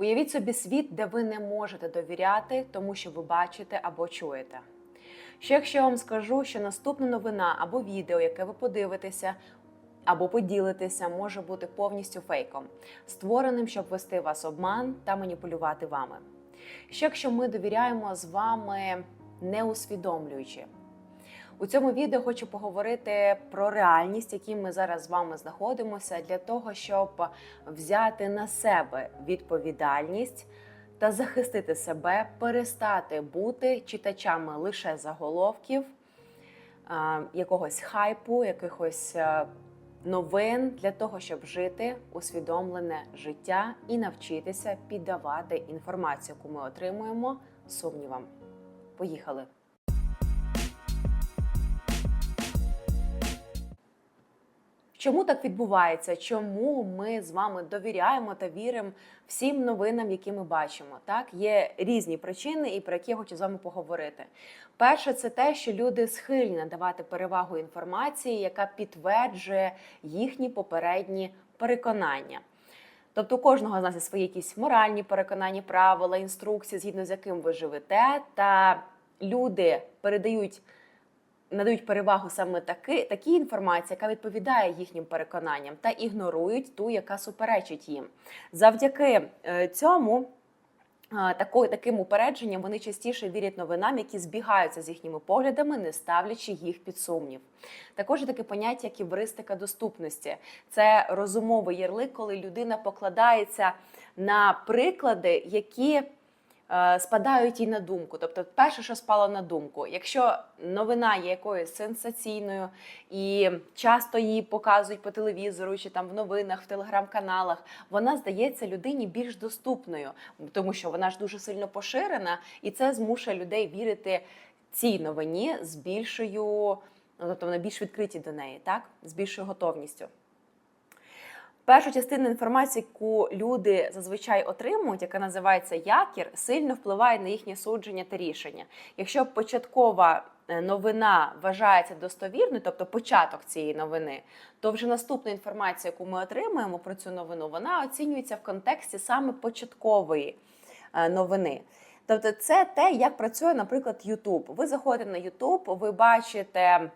Уявіть собі світ, де ви не можете довіряти тому, що ви бачите або чуєте. Що якщо я вам скажу, що наступна новина або відео, яке ви подивитеся або поділитеся, може бути повністю фейком, створеним, щоб вести вас обман та маніпулювати вами. Що якщо ми довіряємо з вами не усвідомлюючи? У цьому відео хочу поговорити про реальність, в якій ми зараз з вами знаходимося, для того, щоб взяти на себе відповідальність та захистити себе, перестати бути читачами лише заголовків, якогось хайпу, якихось новин для того, щоб жити усвідомлене життя і навчитися піддавати інформацію, яку ми отримуємо, сумнівам. Поїхали! Чому так відбувається? Чому ми з вами довіряємо та віримо всім новинам, які ми бачимо? Так, є різні причини, і про які я хочу з вами поговорити. Перше, це те, що люди схильні надавати перевагу інформації, яка підтверджує їхні попередні переконання. Тобто у кожного з нас є свої якісь моральні переконання, правила, інструкції, згідно з яким ви живете, та люди передають надають перевагу саме таки, такій інформації, яка відповідає їхнім переконанням, та ігнорують ту, яка суперечить їм. Завдяки е, цьому. е, тако- Таким упередженням вони частіше вірять новинам, які збігаються з їхніми поглядами, не ставлячи їх під сумнів. Також таке поняття, як євристика доступності. Це розумовий ярлик, коли людина покладається на приклади, які спадають їй на думку. Тобто, перше, що спало на думку, якщо новина є якоюсь сенсаційною і часто її показують по телевізору чи там в новинах, в телеграм-каналах, вона здається людині більш доступною, тому що вона ж дуже сильно поширена, і це змушує людей вірити цій новині з більшою, ну, тобто вони більш відкриті до неї, так? З більшою готовністю. Перша частина інформації, яку люди зазвичай отримують, яка називається якір, сильно впливає на їхнє судження та рішення. Якщо початкова е, новина вважається достовірною, тобто початок цієї новини, то вже наступна інформація, яку ми отримуємо про цю новину, вона оцінюється в контексті саме початкової е, новини. Тобто, це те, як працює, наприклад, YouTube. Ви заходите на YouTube, ви бачите.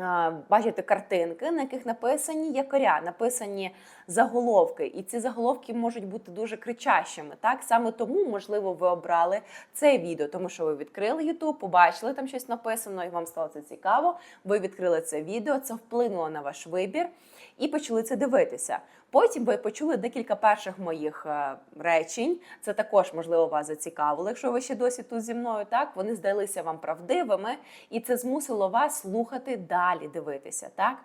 А, Бачите картинки, на яких написані якоря, написані заголовки, і ці заголовки можуть бути дуже кричащими. Так саме тому, можливо, ви обрали це відео, тому що ви відкрили YouTube, побачили там щось написано, і вам стало це цікаво. Ви відкрили це відео, це вплинуло на ваш вибір і почали це дивитися. Потім ви почули декілька перших моїх е, речень. Це також можливо вас зацікавило. Якщо ви ще досі тут зі мною, так вони здалися вам правдивими, і це змусило вас слухати далі, дивитися. Так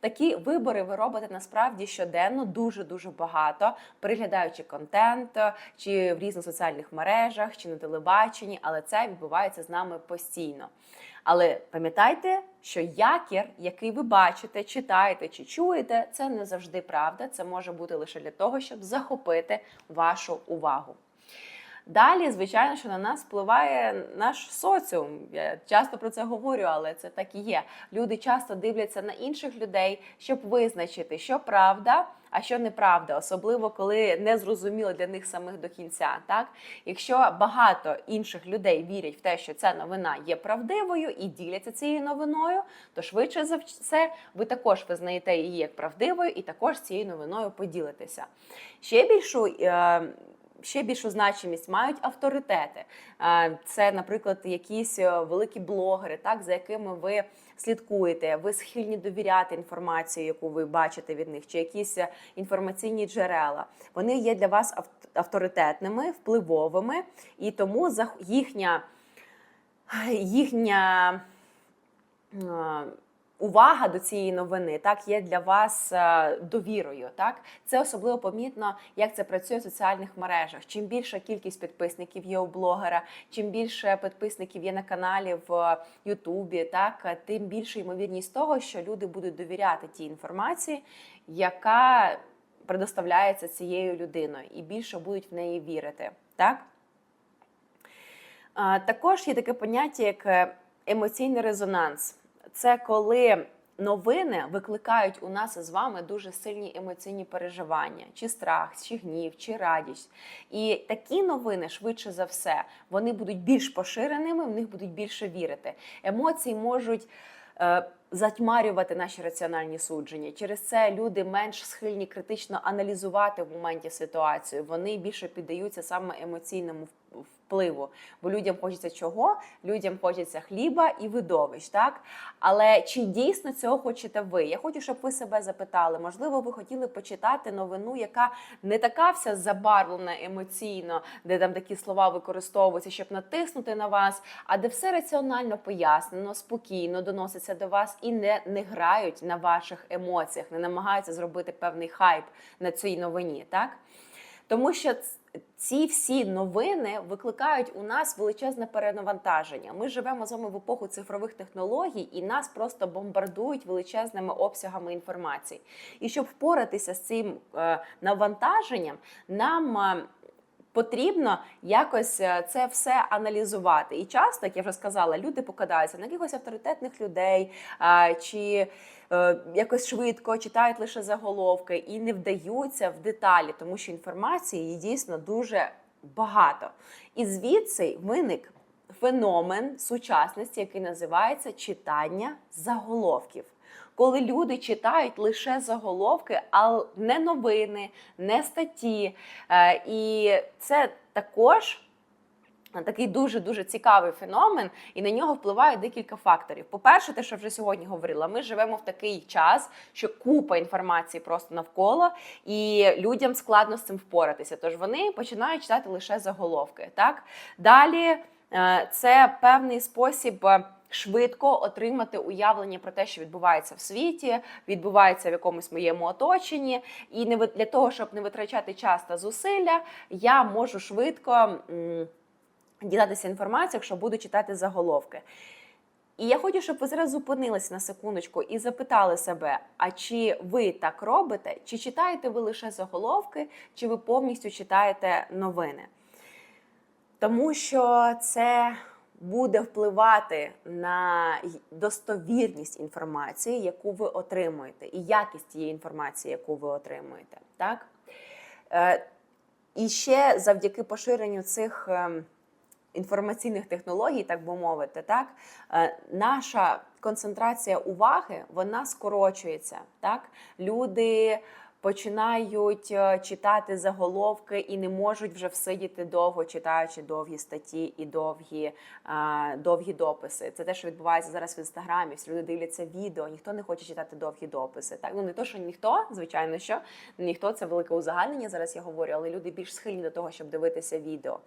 такі вибори ви робите насправді щоденно дуже дуже багато, переглядаючи контент е, чи в різних соціальних мережах, чи на телебаченні, але це відбувається з нами постійно. Але пам'ятайте, що якір, який ви бачите, читаєте чи чуєте, це не завжди правда. Це може бути лише для того, щоб захопити вашу увагу. Далі, звичайно, що на нас впливає наш соціум. Я часто про це говорю, але це так і є. Люди часто дивляться на інших людей, щоб визначити, що правда, а що неправда, особливо коли не зрозуміло для них самих до кінця. Так, якщо багато інших людей вірять в те, що ця новина є правдивою і діляться цією новиною, то швидше за все ви також визнаєте її як правдивою, і також цією новиною поділитеся. Ще більшу. Е- ще більшу значимість мають авторитети. Е, Це, наприклад, якісь е, великі блогери, так за якими ви слідкуєте, ви схильні довіряти інформацію, яку ви бачите від них, чи якісь е, інформаційні джерела. Вони є для вас авторитетними, впливовими, і тому їхня, їхня увага до цієї новини так є для вас е, довірою. Так це особливо помітно, як це працює в соціальних мережах. Чим більша кількість підписників є у блогера, чим більше підписників є на каналі в Ютубі, так е, тим більша ймовірність того, що люди будуть довіряти тій інформації, яка предоставляється цією людиною, і більше будуть в неї вірити. Так. Також є таке поняття, як е, емоційний резонанс. Це коли новини викликають у нас з вами дуже сильні емоційні переживання, чи страх, чи гнів, чи радість. І такі новини, швидше за все, вони будуть більш поширеними, в них будуть більше вірити. Емоції можуть. е, Затьмарювати наші раціональні судження. Через це люди менш схильні критично аналізувати в моменті ситуацію. Вони більше піддаються саме емоційному впливу. Бо людям хочеться чого? Людям хочеться хліба і видовищ, так? Але чи дійсно цього хочете ви? Я хочу, щоб ви себе запитали. Можливо, ви хотіли почитати новину, яка не така вся забарвлена емоційно, де там такі слова використовуються, щоб натиснути на вас, а де все раціонально пояснено, спокійно доноситься до вас і не, не грають на ваших емоціях, не намагаються зробити певний хайп на цій новині, так? Тому що ці всі новини викликають у нас величезне перенавантаження. Ми живемо з вами в епоху цифрових технологій, і нас просто бомбардують величезними обсягами інформації. І щоб впоратися з цим е, навантаженням, нам е, потрібно якось е, це все аналізувати. І часто, як я вже сказала, люди покидаються на якихось авторитетних людей чи е, якось швидко читають лише заголовки і не вдаються в деталі, тому що інформації її дійсно дуже багато. І звідси виник феномен сучасності, який називається читання заголовків. Коли люди читають лише заголовки, а не новини, не статті. Е, І це також такий дуже дуже цікавий феномен, і на нього впливає декілька факторів. По-перше, те, що вже сьогодні говорила, ми живемо в такий час, що купа інформації просто навколо, і людям складно з цим впоратися. Тож вони починають читати лише заголовки. Так далі е, це певний спосіб. Швидко отримати уявлення про те, що відбувається в світі, відбувається в якомусь моєму оточенні, і не для того, щоб не витрачати час та зусилля, я можу швидко дізнатися інформацію, якщо буду читати заголовки. І я хочу, щоб ви зараз зупинилися на секундочку і запитали себе: а чи ви так робите? Чи читаєте ви лише заголовки, чи ви повністю читаєте новини? Тому що це буде впливати на достовірність інформації, яку ви отримуєте, і якість тієї інформації, яку ви отримуєте. Так? Е, І ще завдяки поширенню цих ем, інформаційних технологій, так би мовити, так, е, наша концентрація уваги вона скорочується. Так? Люди починають е, читати заголовки і не можуть вже всидіти довго, читаючи довгі статті і довгі, е, довгі дописи. Це те, що відбувається зараз в інстаграмі. Всі люди дивляться відео, ніхто не хоче читати довгі дописи. Так, ну не то, що ніхто, звичайно, що ніхто це велике узагальнення. Зараз я говорю, але люди більш схильні до того, щоб дивитися відео.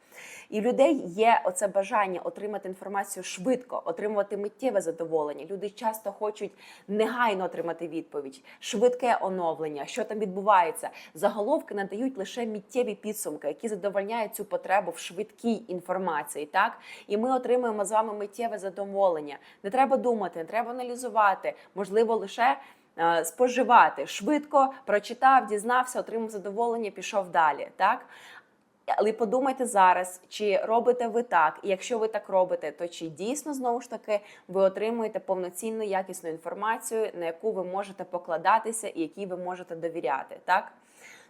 І в людей є оце бажання отримати інформацію швидко, отримувати миттєве задоволення. Люди часто хочуть негайно отримати відповідь, швидке оновлення, що там відбувається. Заголовки надають лише миттєві підсумки, які задовольняють цю потребу в швидкій інформації. Так і ми отримуємо з вами миттєве задоволення. Не треба думати, не треба аналізувати, можливо, лише. е, Споживати швидко прочитав, дізнався, отримав задоволення, пішов далі. Так але подумайте зараз, чи робите ви так, і якщо ви так робите, то чи дійсно знову ж таки ви отримуєте повноцінну якісну інформацію, на яку ви можете покладатися і якій ви можете довіряти, так?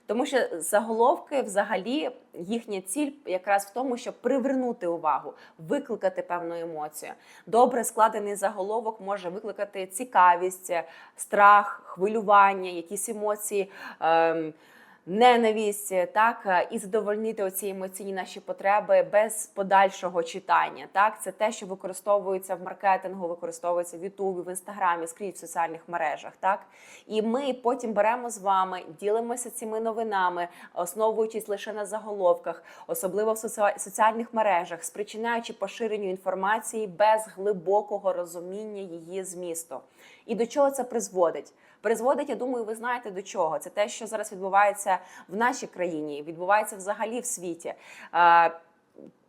Тому що заголовки, взагалі, їхня ціль якраз в тому, щоб привернути увагу, викликати певну емоцію. Добре складений заголовок може викликати цікавість, страх, хвилювання, якісь емоції. Ем, ненависть, так е, і задовольнити оці емоційні наші потреби без подальшого читання. Так, це те, що використовується в маркетингу, використовується в Ютубі, в інстаграмі, скрізь в соціальних мережах. Так і ми потім беремо з вами, ділимося цими новинами, основуючись лише на заголовках, особливо в соціальних мережах, спричиняючи поширенню інформації без глибокого розуміння її змісту. І до чого це призводить? Призводить, я думаю, ви знаєте до чого. Це те, що зараз відбувається в нашій країні, відбувається взагалі в світі.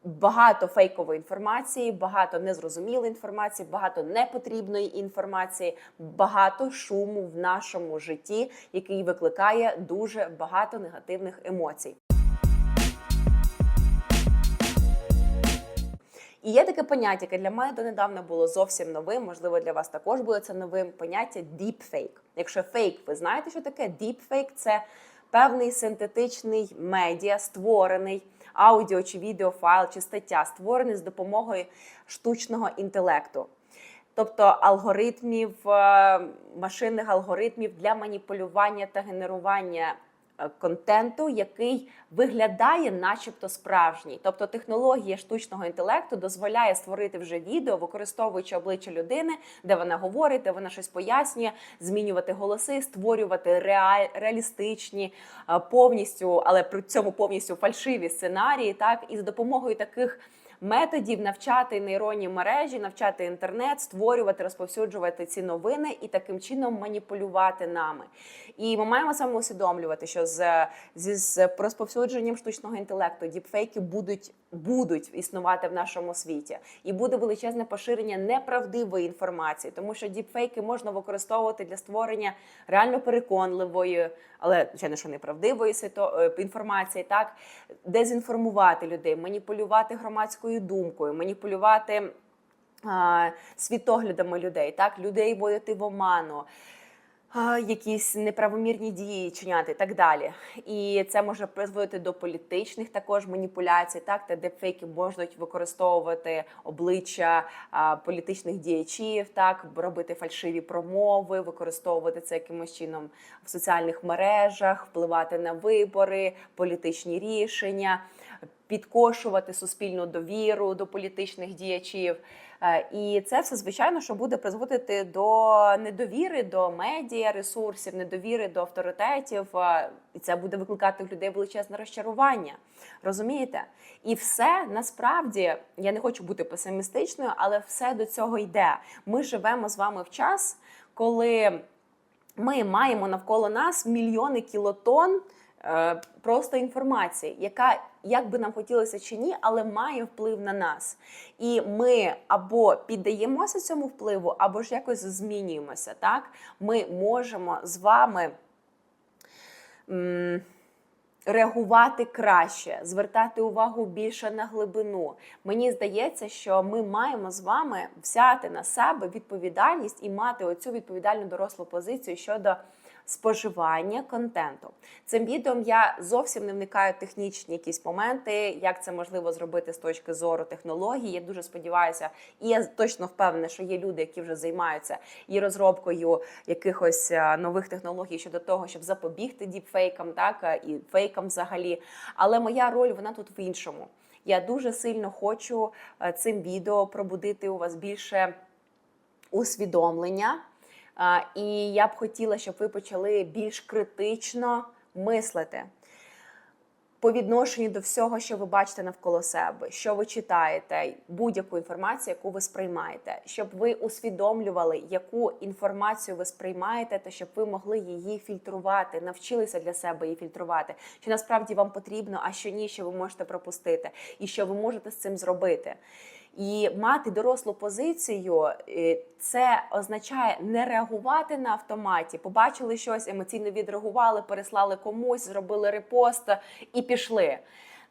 Багато фейкової інформації, багато незрозумілої інформації, багато непотрібної інформації, багато шуму в нашому житті, який викликає дуже багато негативних емоцій. І є таке поняття, яке для мене донедавна було зовсім новим. Можливо, для вас також буде це новим поняття deepfake. Якщо фейк, ви знаєте, що таке deepfake – це певний синтетичний медіа, створений аудіо чи відеофайл, чи стаття, створений з допомогою штучного інтелекту. Тобто алгоритмів, е, машинних алгоритмів для маніпулювання та генерування контенту, який виглядає, начебто, справжній. Тобто технологія штучного інтелекту дозволяє створити вже відео, використовуючи обличчя людини, де вона говорить, де вона щось пояснює, змінювати голоси, створювати реаль, реалістичні, е, повністю, але при цьому повністю фальшиві сценарії. Так, і з допомогою таких методів навчати нейронні мережі, навчати інтернет, створювати, розповсюджувати ці новини і таким чином маніпулювати нами. І ми маємо саме усвідомлювати, що з, зі з розповсюдженням штучного інтелекту діпфейки будуть, будуть існувати в нашому світі, і буде величезне поширення неправдивої інформації, тому що діпфейки можна використовувати для створення реально переконливої, але звичайно, що неправдивої сито- е, інформації, так дезінформувати людей, маніпулювати громадською думкою, маніпулювати а, світоглядами людей, так людей водити в оману. Якісь неправомірні дії чиняти і так далі, і це може призводити до політичних також маніпуляцій, так де депфейки можуть використовувати обличчя а, політичних діячів, так робити фальшиві промови, використовувати це якимось чином в соціальних мережах, впливати на вибори, політичні рішення підкошувати суспільну довіру до політичних діячів. Е, І це все звичайно, що буде призводити до недовіри до медіа ресурсів, недовіри до авторитетів, е, і це буде викликати в людей величезне розчарування. Розумієте? І все насправді я не хочу бути песимістичною, але все до цього йде. Ми живемо з вами в час, коли ми маємо навколо нас мільйони кілотон просто інформації, яка як би нам хотілося чи ні, але має вплив на нас. І ми або піддаємося цьому впливу, або ж якось змінюємося. Так, ми можемо з вами. Реагувати краще, звертати увагу більше на глибину. Мені здається, що ми маємо з вами взяти на себе відповідальність і мати оцю відповідальну дорослу позицію щодо споживання контенту. Цим відео я зовсім не вникаю в технічні якісь моменти, як це можливо зробити з точки зору технології. Я дуже сподіваюся, і я точно впевнена, що є люди, які вже займаються і розробкою якихось е, нових технологій щодо того, щоб запобігти діпфейкам, так е, і фейкам взагалі. Але моя роль вона тут в іншому. Я дуже сильно хочу е, цим відео пробудити у вас більше усвідомлення. І я б хотіла, щоб ви почали більш критично мислити по відношенню до всього, що ви бачите навколо себе, що ви читаєте, будь-яку інформацію, яку ви сприймаєте, щоб ви усвідомлювали, яку інформацію ви сприймаєте, та щоб ви могли її фільтрувати, навчилися для себе її фільтрувати, що насправді вам потрібно, а що ні, що ви можете пропустити, і що ви можете з цим зробити. І мати дорослу позицію е, це означає не реагувати на автоматі. Побачили щось, емоційно відреагували, переслали комусь, зробили репост і пішли.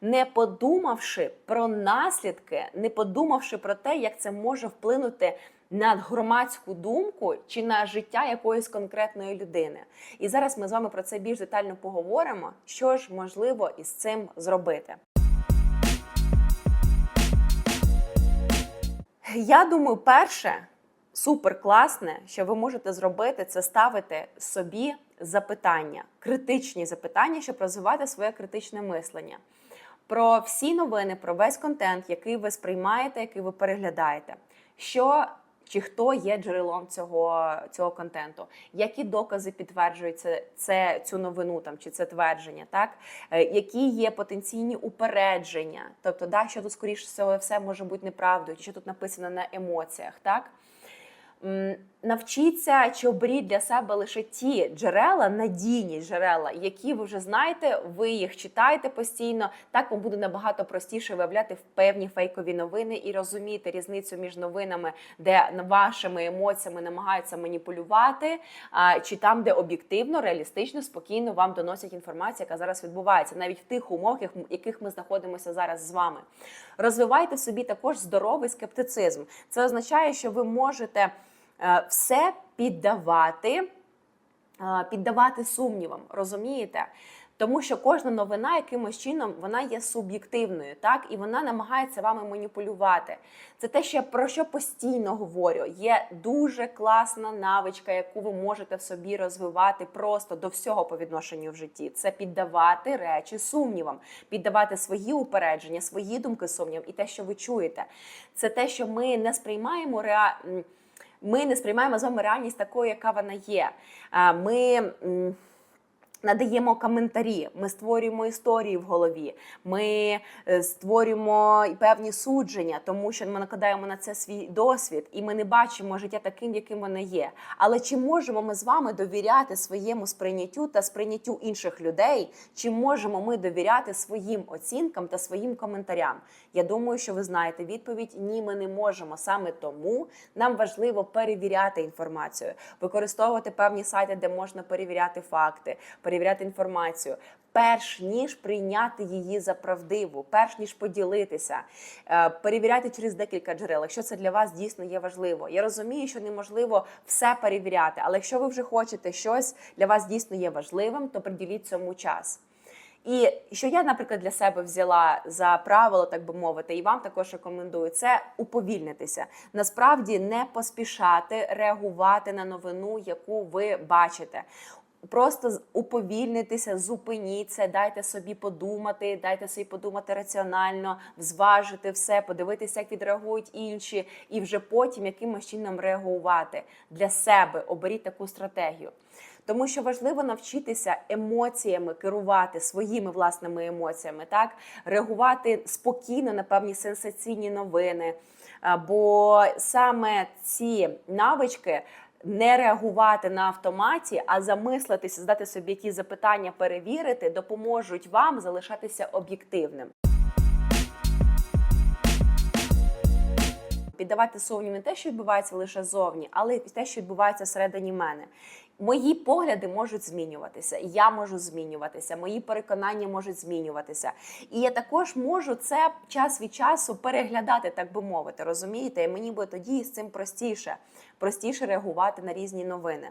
Не подумавши про наслідки, не подумавши про те, як це може вплинути на громадську думку чи на життя якоїсь конкретної людини. І зараз ми з вами про це більш детально поговоримо, що ж можливо із цим зробити. Я думаю, перше супер класне, що ви можете зробити, це ставити собі запитання, критичні запитання, щоб розвивати своє критичне мислення. Про всі новини, про весь контент, який ви сприймаєте, який ви переглядаєте. Що чи хто є джерелом цього цього контенту? Які докази підтверджують це, це цю новину там чи це твердження? Так Е, які є потенційні упередження? Тобто, да, що тут скоріше всього все може бути неправдою, чи що тут написано на емоціях, так? Навчіться чи оберіть для себе лише ті джерела, надійні джерела, які ви вже знаєте, ви їх читаєте постійно. Так вам буде набагато простіше виявляти певні фейкові новини і розуміти різницю між новинами, де вашими емоціями намагаються маніпулювати, чи там, де об'єктивно, реалістично, спокійно вам доносять інформацію, яка зараз відбувається, навіть в тих умовах, в яких ми знаходимося зараз з вами. Розвивайте собі також здоровий скептицизм. Це означає, що ви можете все піддавати, е, піддавати сумнівам, розумієте? Тому що кожна новина якимось чином вона є суб'єктивною, так і вона намагається вами маніпулювати. Це те, що я про що постійно говорю. Є дуже класна навичка, яку ви можете в собі розвивати просто до всього по відношенню в житті. Це піддавати речі сумнівам, піддавати свої упередження, свої думки сумнівам і те, що ви чуєте. Це те, що ми не сприймаємо ре... ми не сприймаємо з вами реальність такою, яка вона є. Ми надаємо коментарі, ми створюємо історії в голові, ми е, створюємо певні судження, тому що ми накладаємо на це свій досвід, і ми не бачимо життя таким, яким воно є. Але чи можемо ми з вами довіряти своєму сприйняттю та сприйняттю інших людей? Чи можемо ми довіряти своїм оцінкам та своїм коментарям? Я думаю, що ви знаєте відповідь: ні, ми не можемо. Саме тому нам важливо перевіряти інформацію, використовувати певні сайти, де можна перевіряти факти, інформацію. Перш ніж прийняти її за правдиву, перш ніж поділитися, Е, перевіряйте через декілька джерел, якщо це для вас дійсно є важливо. Я розумію, що неможливо все перевіряти, але якщо ви вже хочете щось для вас дійсно є важливим, то приділіть цьому час. І що я, наприклад, для себе взяла за правило, так би мовити, і вам також рекомендую, це уповільнитися. Насправді не поспішати реагувати на новину, яку ви бачите. Просто уповільнитися, зупиніться, дайте собі подумати, дайте собі подумати раціонально, зважити все, подивитися, як відреагують інші, і вже потім якимось чином реагувати для себе. Оберіть таку стратегію. Тому що важливо навчитися емоціями керувати своїми власними емоціями, так реагувати спокійно на певні сенсаційні новини. Бо саме ці навички не реагувати на автоматі, а замислитися, задати собі якісь запитання, перевірити, допоможуть вам залишатися об'єктивним. Піддавати сумнів не те, що відбувається лише зовні, але й те, що відбувається всередині мене. Мої погляди можуть змінюватися, я можу змінюватися, мої переконання можуть змінюватися. І я також можу це час від часу переглядати, так би мовити, розумієте? І мені буде тоді з цим простіше, простіше реагувати на різні новини.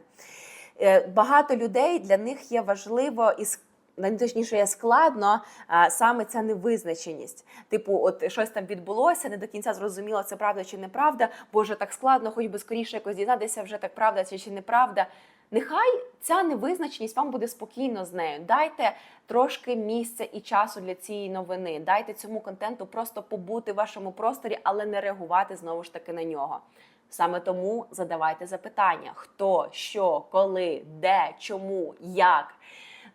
Е, Багато людей для них є важливо і ск- Найточніше є складно а, саме ця невизначеність. Типу, от щось там відбулося, не до кінця зрозуміло, це правда чи неправда. Боже, так складно, хоч би скоріше якось дізнатися, вже так правда це чи неправда. Нехай ця невизначеність вам буде спокійно з нею. Дайте трошки місця і часу для цієї новини. Дайте цьому контенту просто побути в вашому просторі, але не реагувати знову ж таки на нього. Саме тому задавайте запитання: хто, що, коли, де, чому, як.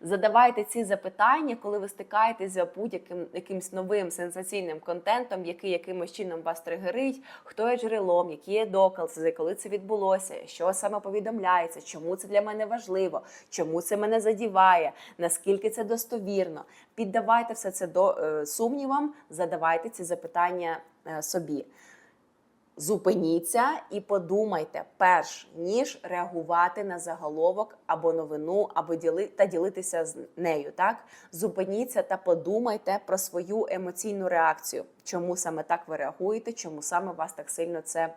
Задавайте ці запитання, коли ви стикаєтесь з будь-яким якимсь новим сенсаційним контентом, який якимось чином вас тригерить, хто є джерелом, які є докази, коли це відбулося, що саме повідомляється, чому це для мене важливо, чому це мене задіває, наскільки це достовірно. Піддавайте все це до е, сумнівам, задавайте ці запитання е, собі. Зупиніться і подумайте, перш ніж реагувати на заголовок або новину, або діли та ділитися з нею. Так зупиніться та подумайте про свою емоційну реакцію. Чому саме так ви реагуєте? Чому саме вас так сильно це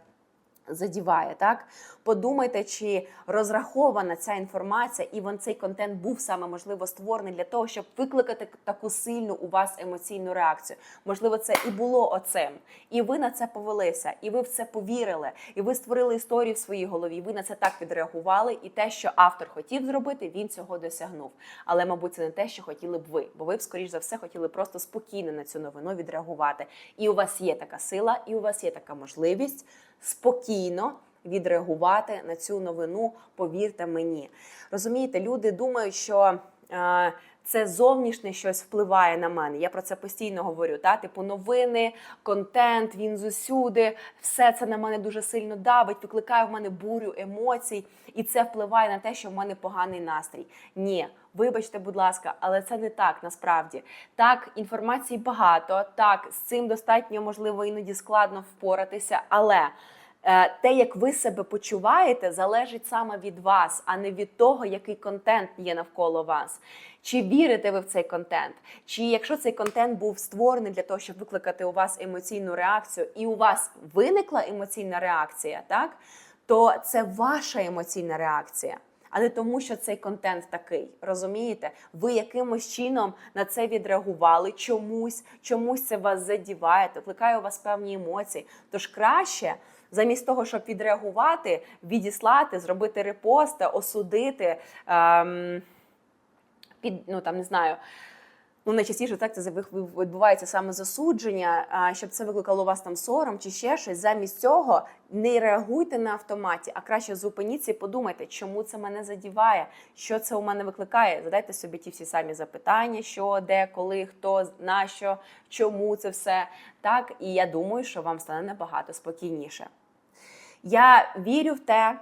задіває? Так подумайте, чи розрахована ця інформація, і вон цей контент був саме можливо створений для того, щоб викликати таку сильну у вас емоційну реакцію. Можливо, це і було оцим, і ви на це повелися, і ви в це повірили, і ви створили історію в своїй голові. Ви на це так відреагували, і те, що автор хотів зробити, він цього досягнув. Але, мабуть, це не те, що хотіли б ви, бо ви б, скоріш за все, хотіли просто спокійно на цю новину відреагувати. І у вас є така сила, і у вас є така можливість спокійно відреагувати на цю новину. Повірте мені, розумієте, люди думають, що. е, це зовнішнє щось впливає на мене. Я про це постійно говорю. Та? Типу новини, контент, він зусюди, все це на мене дуже сильно давить, викликає в мене бурю емоцій, і це впливає на те, що в мене поганий настрій. Ні, вибачте, будь ласка, але це не так насправді. Так, інформації багато, так, з цим достатньо можливо іноді складно впоратися, але. Е, Те, як ви себе почуваєте, залежить саме від вас, а не від того, який контент є навколо вас. Чи вірите ви в цей контент? Чи якщо цей контент був створений для того, щоб викликати у вас емоційну реакцію, і у вас виникла емоційна реакція, так то це ваша емоційна реакція. А не тому, що цей контент такий, розумієте? Ви якимось чином на це відреагували, чомусь, чомусь це вас задіває, викликає у вас певні емоції. Тож краще замість того, щоб відреагувати, відіслати, зробити репости, осудити. Ем, під ну там не знаю. Ну, найчастіше так це відбувається саме засудження, щоб це викликало у вас там сором чи ще щось. Замість цього не реагуйте на автоматі, а краще зупиніться і подумайте, чому це мене задіває, що це у мене викликає. Задайте собі ті всі самі запитання, що, де, коли, хто, на що, чому це все так. І я думаю, що вам стане набагато спокійніше. Я вірю в те.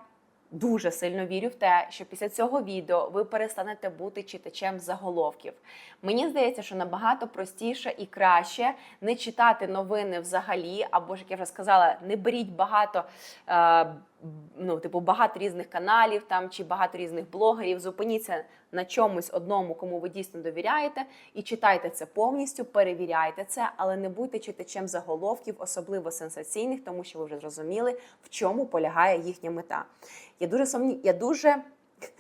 Дуже сильно вірю в те, що після цього відео ви перестанете бути читачем заголовків. Мені здається, що набагато простіше і краще не читати новини взагалі, або ж як я вже сказала, не беріть багато. Е, Ну, типу, багато різних каналів там чи багато різних блогерів. Зупиніться на чомусь одному, кому ви дійсно довіряєте, і читайте це повністю, перевіряйте це, але не будьте читачем заголовків, особливо сенсаційних, тому що ви вже зрозуміли, в чому полягає їхня мета. Я дуже сумні... я дуже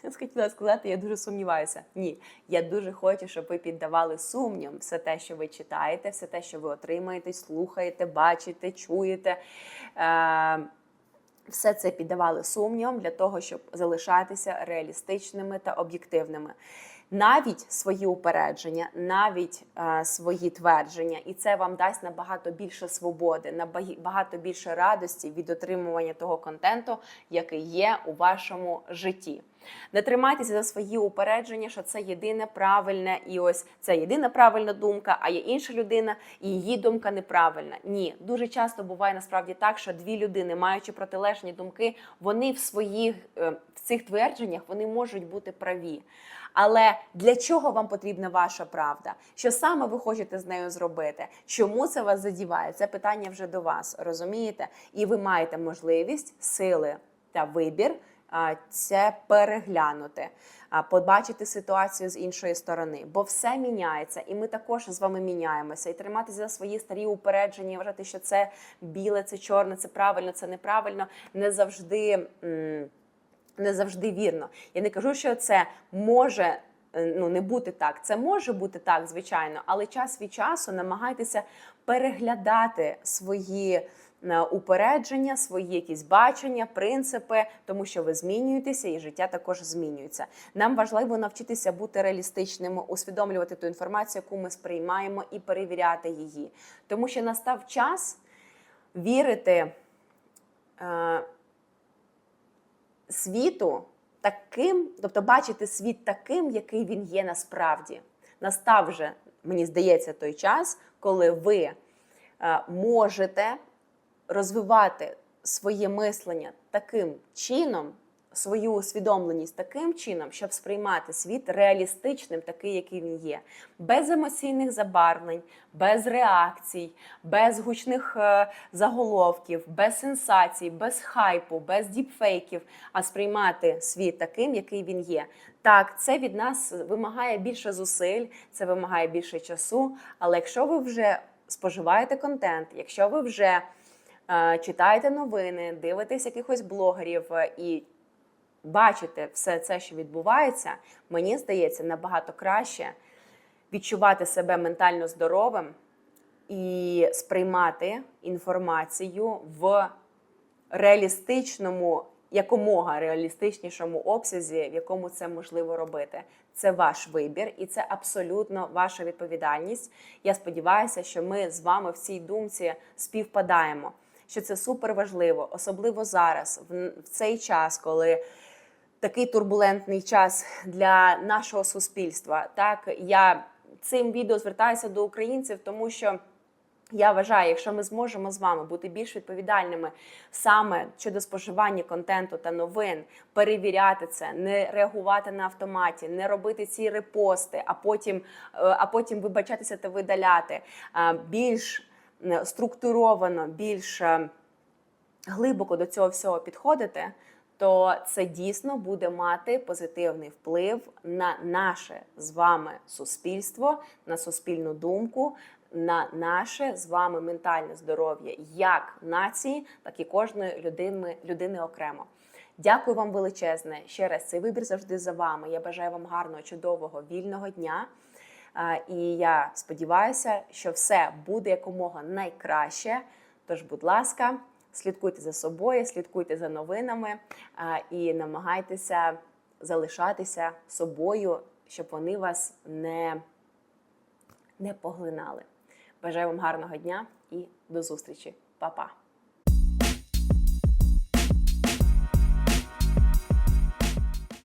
хотіла сказати, я дуже сумніваюся. Ні, я дуже хочу, щоб ви піддавали сумням все те, що ви читаєте, все те, що ви отримаєте, слухаєте, бачите, чуєте. Е все це піддавали сумнівам для того, щоб залишатися реалістичними та об'єктивними. Навіть свої упередження, навіть е, свої твердження, і це вам дасть набагато більше свободи, набагато більше радості від отримування того контенту, який є у вашому житті. Не тримайтеся за свої упередження, що це єдине правильне, і ось це єдина правильна думка, а є інша людина, і її думка неправильна. Ні, дуже часто буває насправді так, що дві людини, маючи протилежні думки, вони в своїх е, в цих твердженнях вони можуть бути праві. Але для чого вам потрібна ваша правда? Що саме ви хочете з нею зробити? Чому це вас задіває? Це питання вже до вас, розумієте? І ви маєте можливість, сили та вибір це переглянути, побачити ситуацію з іншої сторони, бо все міняється, і ми також з вами міняємося. І триматися за свої старі упередження, вважати, що це біле, це чорне, це правильно, це неправильно, не завжди. Не завжди вірно. Я не кажу, що це може е, ну не бути так. Це може бути так, звичайно, але час від часу намагайтеся переглядати свої Е, упередження, свої якісь бачення, принципи, тому що ви змінюєтеся, і життя також змінюється. Нам важливо навчитися бути реалістичними, усвідомлювати ту інформацію, яку ми сприймаємо, і перевіряти її. Тому що настав час вірити е, світу таким, тобто бачити світ таким, який він є насправді. Настав вже, мені здається, той час, коли ви е, можете розвивати своє мислення таким чином, свою усвідомленість таким чином, щоб сприймати світ реалістичним, такий, який він є, без емоційних забарвлень, без реакцій, без гучних е, заголовків, без сенсацій, без хайпу, без діпфейків, а сприймати світ таким, який він є. Так, це від нас вимагає більше зусиль, це вимагає більше часу. Але якщо ви вже споживаєте контент, якщо ви вже Е, читаєте новини, дивитесь якихось блогерів е, і бачите все це, що відбувається, мені здається, набагато краще відчувати себе ментально здоровим і сприймати інформацію в реалістичному. Якомога реалістичнішому обсязі, в якому це можливо робити, це ваш вибір, і це абсолютно ваша відповідальність. Я сподіваюся, що ми з вами в цій думці співпадаємо що це супер важливо, особливо зараз, в цей час, коли такий турбулентний час для нашого суспільства. Так, я цим відео звертаюся до українців, тому що. Я вважаю, якщо ми зможемо з вами бути більш відповідальними саме щодо споживання контенту та новин, перевіряти це, не реагувати на автоматі, не робити ці репости, а потім, е, а потім вибачатися та видаляти, більш е, структуровано, більш е, глибоко до цього всього підходити, то це дійсно буде мати позитивний вплив на наше з вами суспільство, на суспільну думку, на наше з вами ментальне здоров'я як нації, так і кожної людини, людини окремо. Дякую вам величезне. Ще раз цей вибір завжди за вами. Я бажаю вам гарного, чудового, вільного дня. І я сподіваюся, що все буде якомога найкраще. Тож, будь ласка, слідкуйте за собою, слідкуйте за новинами і намагайтеся залишатися собою, щоб вони вас не, не поглинали. Бажаю вам гарного дня і до зустрічі. Па-па!